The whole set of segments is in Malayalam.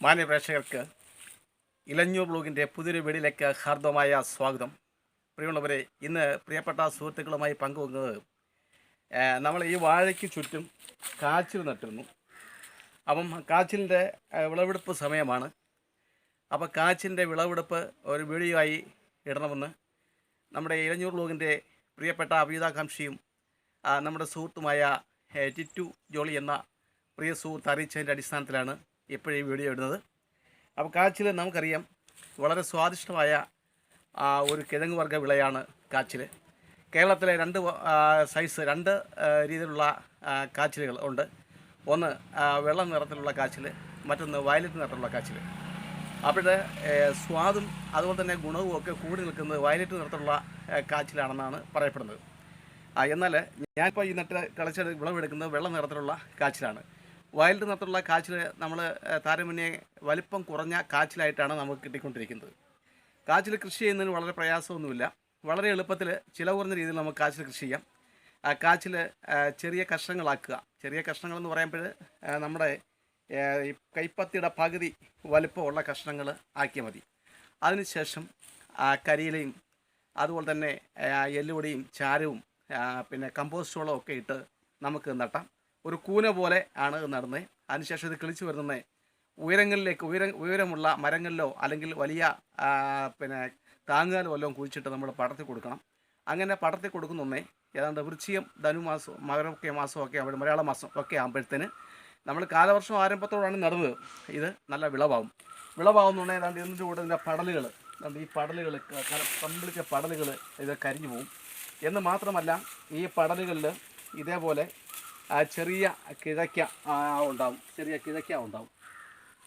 മാന്യ പ്രേക്ഷകർക്ക് ഇലഞ്ഞൂർ ബ്ലോഗിന്റെ പുതിയൊരു വീടിലേക്ക് ഹാർദവമായ സ്വാഗതം. പ്രിയമുള്ളവരെ ഇന്ന് പ്രിയപ്പെട്ട സുഹൃത്തുക്കളുമായി പങ്കുവെക്കുന്നത് നമ്മൾ ഈ വാഴയ്ക്ക് ചുറ്റും കാച്ചിൽ നട്ടിരുന്നു. അപ്പം കാച്ചിലിന്റെ വിളവെടുപ്പ് സമയമാണ്. അപ്പോൾ കാച്ചിന്റെ വിളവെടുപ്പ് ഒരു വീഡിയോ ആയി ഇടണമെന്ന് നമ്മുടെ ഇലഞ്ഞൂർ ബ്ലോഗിന്റെ പ്രിയപ്പെട്ട അഭിതാകാംക്ഷിയും നമ്മുടെ സുഹൃത്തുമായ ടിറ്റു ജോളി എന്ന പ്രിയ സുഹൃത്ത് അറിയിച്ചതിന്റെ അടിസ്ഥാനത്തിലാണ് ഇപ്പോൾ ഈ വീഡിയോ ഇടുന്നത്. അപ്പോൾ കാച്ചിൽ നമുക്കറിയാം വളരെ സ്വാദിഷ്ടമായ ഒരു കിഴങ്ങ് വർഗ വിളയാണ് കാച്ചിൽ. കേരളത്തിലെ രണ്ട് സൈസ് രണ്ട് രീതിയിലുള്ള കാച്ചിലുകൾ ഉണ്ട്. ഒന്ന് വെള്ള നിറത്തിലുള്ള കാച്ചിൽ മറ്റൊന്ന് വയലറ്റ് നിറത്തിലുള്ള കാച്ചിൽ. അവിടെ സ്വാദും അതുപോലെ തന്നെ ഗുണവും ഒക്കെ കൂടി നിൽക്കുന്നത് വയലറ്റ് നിറത്തിലുള്ള കാച്ചിലാണെന്നാണ് പറയപ്പെടുന്നത്. എന്നാൽ ഞാനിപ്പോൾ ഈ നട്ട് കളിച്ച വിളവെടുക്കുന്നത് വെള്ള നിറത്തിലുള്ള കാച്ചിലാണ്. വയലറ്റ് നിന്നുള്ള കാച്ചിൽ നമ്മൾ താരതമ്യേന വലിപ്പം കുറഞ്ഞ കാച്ചിലായിട്ടാണ് നമുക്ക് കിട്ടിക്കൊണ്ടിരിക്കുന്നത്. കാച്ചിൽ കൃഷി ചെയ്യുന്നതിന് വളരെ പ്രയാസമൊന്നുമില്ല. വളരെ എളുപ്പത്തിൽ ചില കുറഞ്ഞ രീതിയിൽ നമുക്ക് കാച്ചിൽ കൃഷി ചെയ്യാം. ആ കാച്ചിൽ ചെറിയ കഷ്ണങ്ങളാക്കുക. ചെറിയ കഷ്ണങ്ങൾ എന്ന് പറയുമ്പോൾ നമ്മുടെ ഈ കൈപ്പത്തിയുടെ പകുതി വലുപ്പമുള്ള കഷ്ണങ്ങൾ ആക്കിയാൽ മതി. അതിനുശേഷം കരിയിലയും അതുപോലെ തന്നെ എല്ലുപൊടിയും ചാരവും പിന്നെ കമ്പോസ്റ്റ് ഒക്കെ ഇട്ട് നമുക്ക് നട്ടാം. ഒരു കൂന പോലെ ആണ് നടന്നത് അതിനുശേഷം ഇത് കിളിച്ചു വരുന്നത് ഉയരങ്ങളിലേക്ക് ഉയര ഉയരമുള്ള മരങ്ങളിലോ അല്ലെങ്കിൽ വലിയ പിന്നെ താങ്ങാലോ വല്ലതും കുഴിച്ചിട്ട് നമ്മൾ പടർത്തി കൊടുക്കണം. അങ്ങനെ പടർത്തി കൊടുക്കുന്നൊന്നേ ഏതാണ്ട് വൃശ്ചികം ധനുമാസം മകരമൊക്കെ മാസം ഒക്കെ ആവുമ്പോൾ മലയാള മാസം ഒക്കെ ആകുമ്പോഴത്തേന് നമ്മൾ കാലവർഷം ആരംഭത്തോടാണ് നടന്നത്. ഇത് നല്ല വിളവാകും. വിളവാകുന്നുണ്ടെങ്കിൽ ഏതാണ്ട് ഇതിന്റെ കൂടെ ഇതിന്റെ പടലുകൾ ഈ പടലുകൾ കമ്പിളിച്ച പടലുകൾ ഇത് കരിഞ്ഞു പോകും എന്ന് മാത്രമല്ല ഈ പടലുകളിൽ ഇതേപോലെ ചെറിയ കിഴക്ക ഉണ്ടാവും. ചെറിയ കിഴക്ക ഉണ്ടാവും.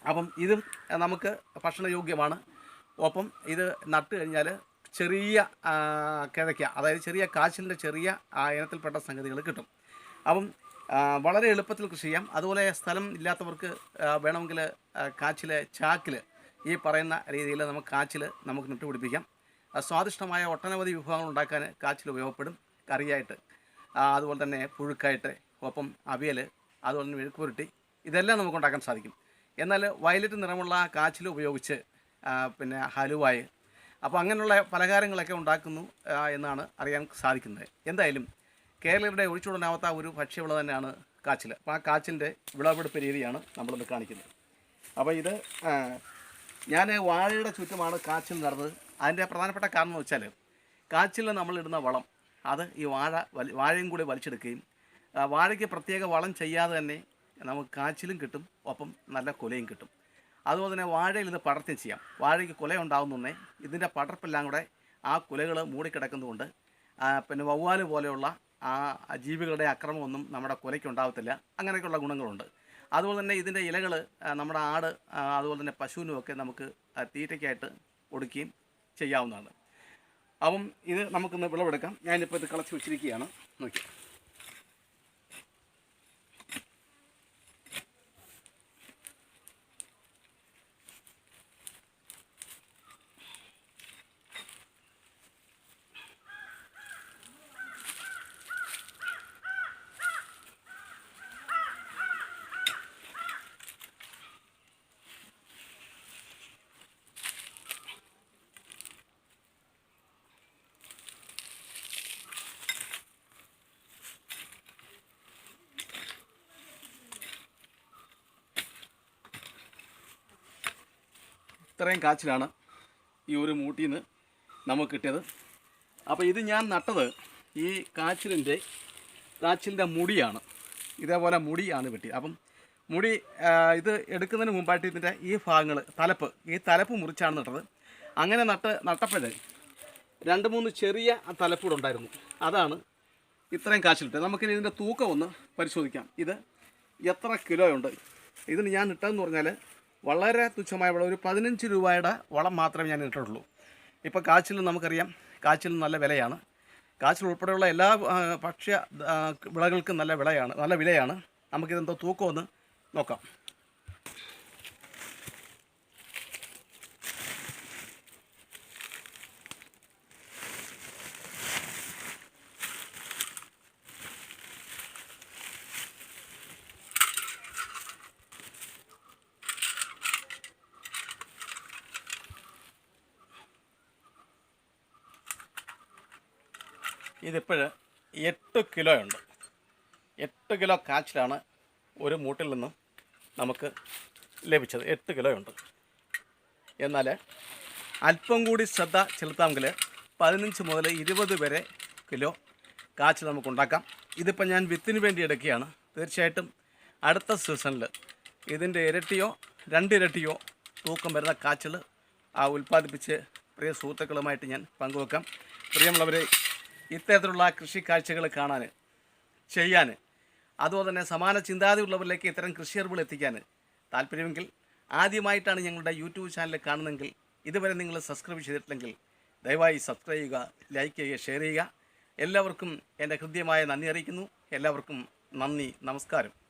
അപ്പം ഇത് നമുക്ക് ഭക്ഷണയോഗ്യമാണ്. ഒപ്പം ഇത് നട്ട് കഴിഞ്ഞാൽ ചെറിയ കിഴക്ക അതായത് ചെറിയ കാച്ചിലിന്റെ ചെറിയ ഇനത്തിൽപ്പെട്ട സംഗതികൾ കിട്ടും. അപ്പം വളരെ എളുപ്പത്തിൽ കൃഷി ചെയ്യാം. അതുപോലെ സ്ഥലം ഇല്ലാത്തവർക്ക് വേണമെങ്കിൽ കാച്ചിൽ ചാക്കിൽ ഈ പറയുന്ന രീതിയിൽ നമുക്ക് കാച്ചിൽ നമുക്ക് നട്ട് പിടിപ്പിക്കാം. സ്വാദിഷ്ടമായ ഒട്ടനവധി വിഭവങ്ങൾ ഉണ്ടാക്കാൻ കാച്ചിൽ ഉപയോഗപ്പെടും. കറിയായിട്ട് അതുപോലെ തന്നെ പുഴുക്കായിട്ട് ഒപ്പം അവിയൽ അതുപോലെ തന്നെ മെഴുക്കുപുരട്ടി ഇതെല്ലാം നമുക്ക് ഉണ്ടാക്കാൻ സാധിക്കും. എന്നാൽ വയലറ്റ് നിറമുള്ള കാച്ചിൽ ഉപയോഗിച്ച് പിന്നെ ഹലുവായ്. അപ്പോൾ അങ്ങനെയുള്ള പലഹാരങ്ങളൊക്കെ ഉണ്ടാക്കുന്നു എന്നാണ് അറിയാൻ സാധിക്കുന്നത്. എന്തായാലും കേരളീയരുടെ ഒഴിച്ചുകൂടാനാവാത്ത ഒരു ഭക്ഷ്യവിള തന്നെയാണ് കാച്ചിൽ. അപ്പോൾ ആ കാച്ചിന്റെ വിളവെടുപ്പ് രീതിയാണ് നമ്മളിന്ന് കാണിക്കുന്നത്. അപ്പോൾ ഇത് ഞാൻ വാഴയുടെ ചുറ്റുമാണ് കാച്ചിൽ നടന്നത്. അതിന്റെ പ്രധാനപ്പെട്ട കാരണം എന്ന് വെച്ചാൽ കാച്ചിൽ നമ്മളിടുന്ന വളം അത് ഈ വാഴ വലി വാഴയും കൂടി വലിച്ചെടുക്കുകയും വാഴയ്ക്ക് പ്രത്യേക വളം ചെയ്യാതെ തന്നെ നമുക്ക് കാച്ചിലും കിട്ടും ഒപ്പം നല്ല കൊലയും കിട്ടും. അതുപോലെ തന്നെ വാഴയിൽ ഇത് പടർത്തുകയും ചെയ്യാം. വാഴയ്ക്ക് കുല ഉണ്ടാകുന്നേ ഇതിന്റെ പടർപ്പെല്ലാം കൂടെ ആ കുലകൾ മൂടിക്കിടക്കുന്നതുകൊണ്ട് പിന്നെ വവ്വാൽ പോലെയുള്ള ആ ജീവികളുടെ അക്രമമൊന്നും നമ്മുടെ കുലയ്ക്ക് ഉണ്ടാകത്തില്ല അങ്ങനെയൊക്കെയുള്ള ഗുണങ്ങളുണ്ട്. അതുപോലെ തന്നെ ഇതിന്റെ ഇലകൾ നമ്മുടെ ആട് അതുപോലെ തന്നെ പശുവിനും ഒക്കെ നമുക്ക് തീറ്റയ്ക്കായിട്ട് കൊടുക്കുകയും ചെയ്യാവുന്നതാണ്. അപ്പം ഇത് നമുക്കിന്ന് വിളവെടുക്കാം. ഞാനിപ്പോൾ ഇത് കളച്ച് വെച്ചിരിക്കുകയാണ്. നോക്കി ഇത്രയും കാച്ചിലാണ് ഈ ഒരു മൂട്ടിൽ നിന്ന് നമുക്ക് കിട്ടിയത്. അപ്പോൾ ഇത് ഞാൻ നട്ടത് ഈ കാച്ചിലിന്റെ കാച്ചിലിന്റെ മുടിയാണ്. ഇതേപോലെ മുടിയാണ് വെട്ടിയത് അപ്പം മുടി ഇത് എടുക്കുന്നതിന് മുമ്പായിട്ട് ഇതിന്റെ ഈ ഭാഗങ്ങൾ തലപ്പ് ഈ തലപ്പ് മുറിച്ചാണ് നട്ടത്. അങ്ങനെ നട്ട് നട്ടപ്പോഴേ രണ്ട് മൂന്ന് ചെറിയ തലപ്പൂടെ ഉണ്ടായിരുന്നു. അതാണ് ഇത്രയും കാച്ചിലിട്ടത് നമുക്കിനി ഇതിന്റെ തൂക്കം ഒന്ന് പരിശോധിക്കാം. ഇത് എത്ര കിലോയുണ്ട് ഇതിന് ഞാൻ ഇട്ടതെന്ന് പറഞ്ഞാൽ വളരെ തുച്ഛമായ വളം ഒരു പതിനഞ്ച് രൂപയുടെ വളം മാത്രമേ ഞാൻ ഇട്ടിട്ടുള്ളൂ. ഇപ്പോൾ കാച്ചിൽ നമുക്കറിയാം. കാച്ചിൽ നല്ല വിലയാണ്. കാച്ചിൽ ഉൾപ്പെടെയുള്ള എല്ലാ ഭക്ഷ്യ വിളകൾക്കും നല്ല വിളയാണ് നല്ല വിലയാണ്. നമുക്കിതെന്തോ തൂക്കമൊന്ന് നോക്കാം. ഇതിപ്പോഴ് എട്ട് കിലോ ഉണ്ട്. എട്ട് കിലോ കാച്ചിലാണ് ഒരു മൂട്ടിൽ നിന്നും നമുക്ക് ലഭിച്ചത്. എട്ട് കിലോ ഉണ്ട്. എന്നാൽ അല്പം കൂടി ശ്രദ്ധ ചെലുത്താമെങ്കിൽ പതിനഞ്ച് മുതൽ ഇരുപത് വരെ കിലോ കാച്ചിൽ നമുക്ക് ഉണ്ടാക്കാം. ഇതിപ്പോൾ ഞാൻ വിത്തിന് വേണ്ടി എടുക്കുകയാണ്. തീർച്ചയായിട്ടും അടുത്ത സീസണിൽ ഇതിന്റെ ഇരട്ടിയോ രണ്ടിരട്ടിയോ തൂക്കം വരുന്ന കാച്ചിൽ ആ ഉൽപ്പാദിപ്പിച്ച് പ്രിയ സുഹൃത്തുക്കളുമായിട്ട് ഞാൻ പങ്കുവെക്കാം. പ്രിയമുള്ളവരെ ഇത്തരത്തിലുള്ള കൃഷി കാഴ്ചകൾ കാണാൻ ചെയ്യാൻ. അതുപോലെ തന്നെ സമാന ചിന്താതിയുള്ളവരിലേക്ക് ഇത്തരം കൃഷി അറിവുകൾ എത്തിക്കാൻ താല്പര്യമെങ്കിൽ ആദ്യമായിട്ടാണ് ഞങ്ങളുടെ യൂട്യൂബ് ചാനൽ കാണുന്നതെങ്കിൽ ഇതുവരെ നിങ്ങൾ സബ്സ്ക്രൈബ് ചെയ്തിട്ടില്ലെങ്കിൽ ദയവായി സബ്സ്ക്രൈബ് ചെയ്യുക ലൈക്ക് ചെയ്യുക ഷെയർ ചെയ്യുക. എല്ലാവർക്കും എന്റെ ഹൃദ്യമായ നന്ദി അറിയിക്കുന്നു. എല്ലാവർക്കും നന്ദി നമസ്കാരം.